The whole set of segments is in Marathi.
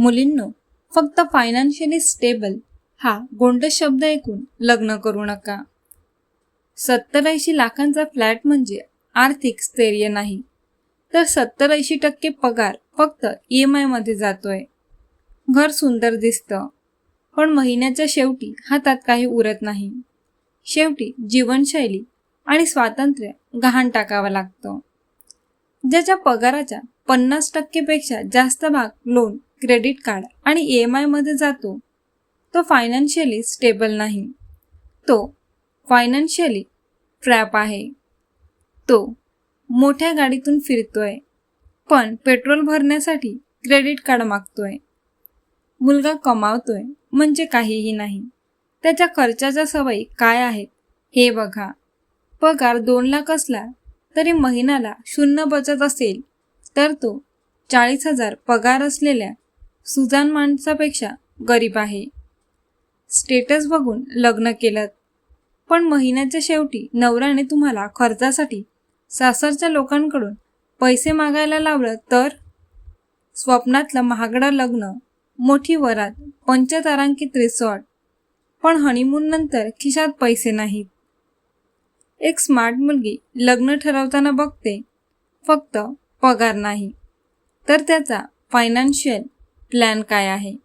मुलींनो फक्त फायनान्शियली स्टेबल हा गोंड शब्द ऐकून लग्न करू नका. सत्तर ऐंशी लाखांचा फ्लॅट म्हणजे आर्थिक स्थैर्य नाही. तर सत्तर ऐंशी टक्के पगार फक्त ई एम आयमध्ये जातोय. घर सुंदर दिसतं पण महिन्याच्या शेवटी हातात काही उरत नाही. शेवटी जीवनशैली आणि स्वातंत्र्य गहाण टाकावं लागतं. ज्याच्या पगाराच्या पन्नास टक्केपेक्षा जास्त भाग लोन क्रेडिट कार्ड आणि ई एम आयमध्ये जातो तो फायनान्शियली स्टेबल नाही. तो फायनान्शियली ट्रॅप आहे. तो मोठ्या गाडीतून फिरतोय पण पेट्रोल भरण्यासाठी क्रेडिट कार्ड मागतोय. मुलगा कमावतोय म्हणजे काहीही नाही. त्याच्या खर्चाच्या सवयी काय आहेत हे बघा. पगार दोन लाख असला तरी महिन्याला शून्य बचत असेल तर तो चाळीस हजार पगार असलेल्या सुजान माणसापेक्षा गरीब आहे. स्टेटस बघून लग्न केलं. पण महिन्याच्या शेवटी नवऱ्याने तुम्हाला खर्चासाठी सासरच्या लोकांकडून पैसे मागायला लावलं तर? स्वप्नातलं महागडं लग्न मोठी वरात पंचतारांकित रिसॉर्ट पण हनीमून नंतर खिशात पैसे नाहीत. एक स्मार्ट मुलगी लग्न ठरवताना बघते फक्त पगार नाही. तर त्याचा फायनान्शियल प्लॅन काय आहे?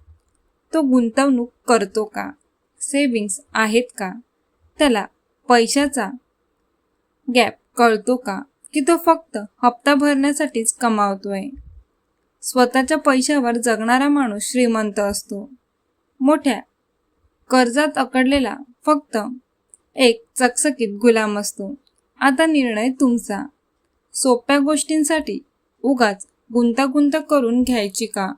तो गुंतवणूक करतो का? सेविंग्स आहेत का? त्याला पैशाचा गॅप कळतो का? की तो फक्त हप्ता भरण्यासाठीच कमावतोय? स्वतःच्या पैशावर जगणारा माणूस श्रीमंत असतो. मोठ्या कर्जात अकडलेला फक्त एक चकचकीत गुलाम असतो. आता निर्णय तुमचा. सोप्या गोष्टींसाठी उगाच गुंतागुंत करून घ्यायची का?